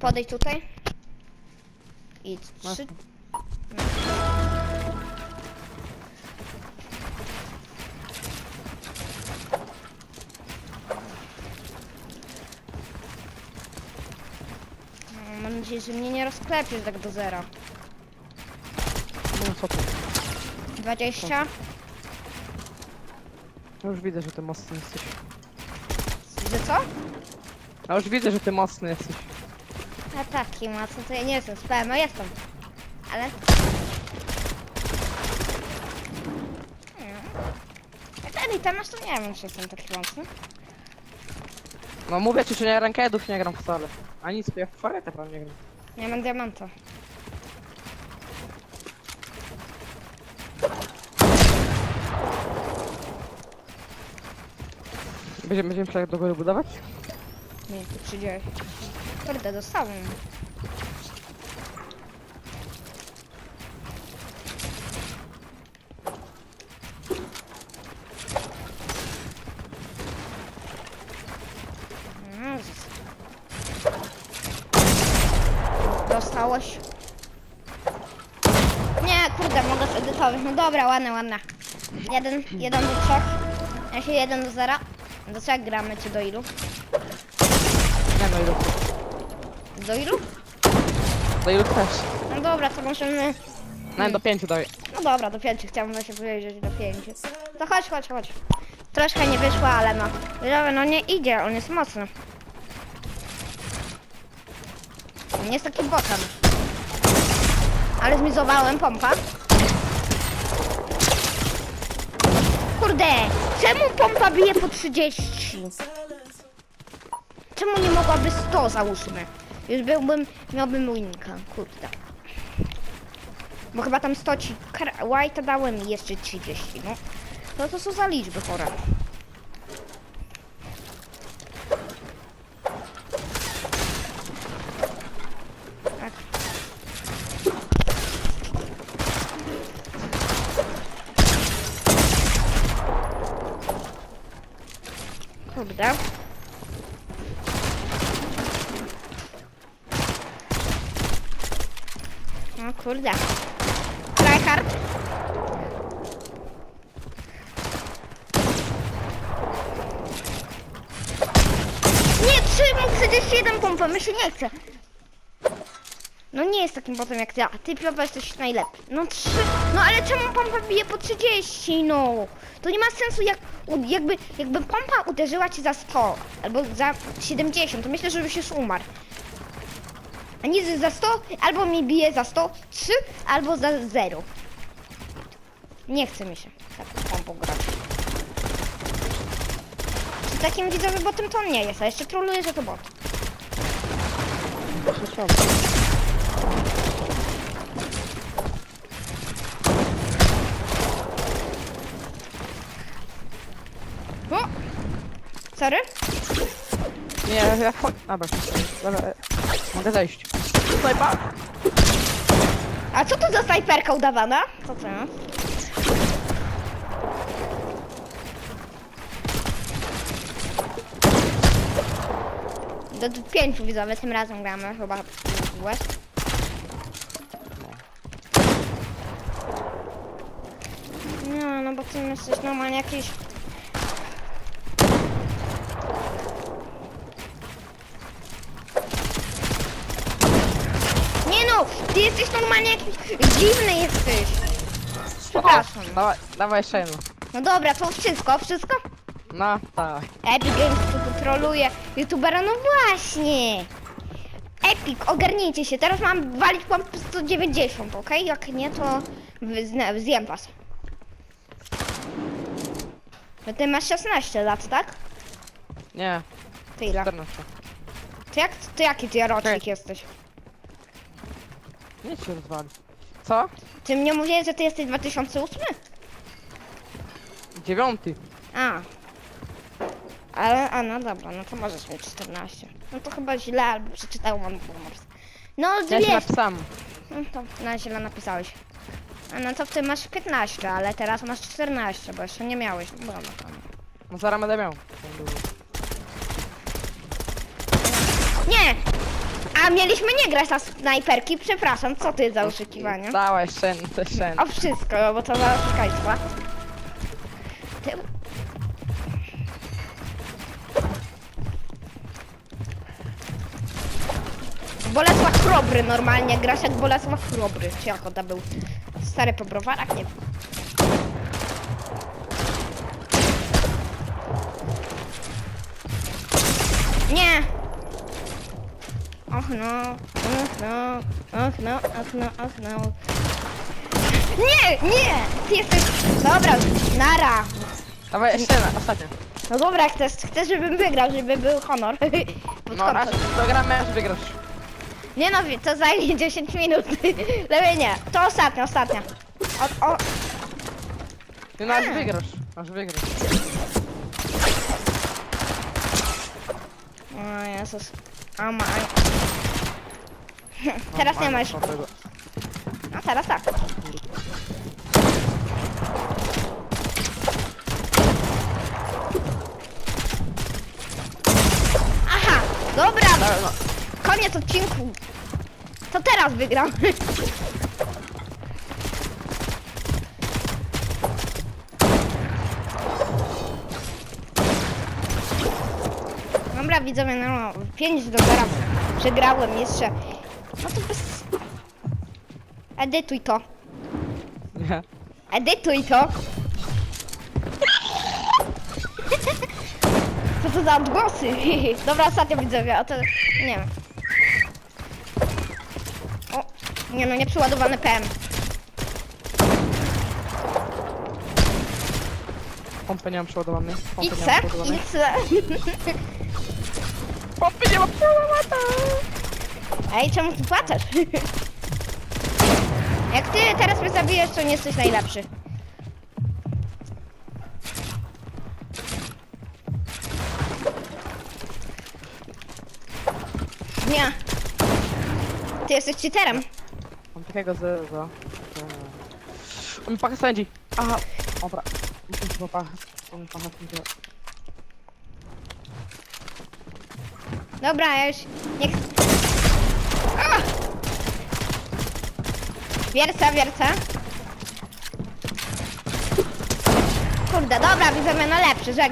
Podejdź tutaj. I trzy. No, Mam nadzieję, że mnie nie rozklepiesz tak do zera. No co ty? 20. Ja już widzę, że ty mocny jesteś. Że co? Ja już widzę, że ty mocny jesteś. A taki mocno to ja nie jestem, spałem, no jestem. Ale... Jak ten item masz, to nie wiem, czy jestem taki mocny. No mówię ci, że nie rankedów nie gram wcale. A nic, ja w faretę prawie nie gram. Nie mam diamanta. Będziemy, będziemy do góry budować? Nie, tu przyjdzie. Kurde, dostałem. Dostałeś? Nie, kurde, mogę zedytować. No dobra, ładne, ładne. Jeden, jeden do trzech. Ja jeden do zera. Do trzech gramy, czy do ilu? Nie no ilu. Do ilu? Do ilu też. No dobra, to możemy... No do pięciu daję. No dobra, do pięciu, chciałbym właśnie powiedzieć do pięciu. To chodź, chodź, chodź. Troszkę nie wyszło, ale no. Widzowie, no nie idzie, on jest mocny. Nie jest taki botem. Ale zmizowałem pompa. Kurde, czemu pompa bije po 30? Czemu nie mogłaby 100 załóżmy? Już byłbym, miałbym winka, kurde. Bo chyba tam 100 ci White'a dałem i jeszcze 30, no. No to są za liczby chore. Tak. Kurde. Tryhard. Nie, trzymam 41 pompę, my się nie chce. No nie jest takim potem jak ty, a ty Piotra jesteś najlepszy. No trzy, no ale czemu pompa bije po 30, no? To nie ma sensu jak, jakby, jakby pompa uderzyła ci za 100 albo za 70, to myślę, że byś już umarł. A nic za 100, albo mi bije za 100, 3, albo za 0. Nie chce mi się taką pompą grać. Z takim widzowy botem to nie jest, a jeszcze troluje, że to bot. O! Sorry? Nie, ja wchodź. Dobra, dobra. Mogę zejść. Tutaj pa. A co to za snajperka udawana? Co to? Do pięciu widzowie tym razem gramy chyba. No, no bo ty jesteś normalnie jakiś... Nie no, ty jesteś normalnie jakiś dziwny jesteś. Przepraszam. Dawaj, dawaj jeszcze jedno. No dobra, to wszystko, wszystko? No, tak. Epic Games tu troluje youtubera, no właśnie. Epic, ogarnijcie się, teraz mam walić pomp 190, ok? Jak nie, to wy- zna- zjem was. No ty masz 16 lat, tak? Nie, Ty ile? 14. To, jak, to jaki ty rocznik jesteś? Nie się rozwali. Co? Ty mnie mówiłeś, że ty jesteś 2008? Dziewiąty. A. Ale, a no dobra, no to możesz mieć 14. No to chyba źle, albo przeczytałem mam pomysł. No Ja się dwie. napisałem. No to na źle napisałeś. A no to ty masz 15, ale teraz masz 14, bo jeszcze nie miałeś. No, no, to... No zaraz będę miał. Nie! A mieliśmy nie grać na snajperki, przepraszam, co ty za oszukiwania? Szyn, ty szyn. O wszystko, bo to za oszukaństwa. Ty... Bolesław Chrobry normalnie, grasz jak Bolesław Chrobry, czy jak to był? Stary po browarach, nie wiem. Nie! Och no, och no, och no, och no, och no. Nie, nie! Ty jesteś... Dobra, nara. Dawaj, szyn, ostatnio. No dobra, chcesz, chcesz żebym wygrał, żeby był honor. Pod No raz kątem. programy, aż wygrasz. Nie no, to zajmie 10 minut. Lepiej nie. To ostatnia, ostatnia. O, o, Ty no aż Hmm. wygrasz. Aż wygrasz. o Jezus. Teraz nie masz. No. A teraz tak. Aha, dobra, no. koniec odcinku. To teraz wygram. Dobra, widzowie, no 5 do 0 przegrałem jeszcze. No to bez... Edytuj to. Nie. Edytuj to. Co to za odgłosy? Dobra, ostatnio widzowie, a to nie wiem. O, nie no, nieprzyładowany PM. Pompy nie mam przeładowanej. Pompy nie X, mam przeładowanej. X. Pompy nie mam przeładowanej. Ej, czemu ty płaczesz? Jak ty teraz mnie zabijesz, to nie jesteś najlepszy. Nie. Ty jesteś cheaterem. Mam takiego z... za... Mam pachę sędzi. Aha. Dobra. Muszę chyba pachę. Mam pachę sędzi. Dobra, ja już nie chcę. A! Wiercę, wiercę. Kurde, dobra, widzę na lepszy, żegnam.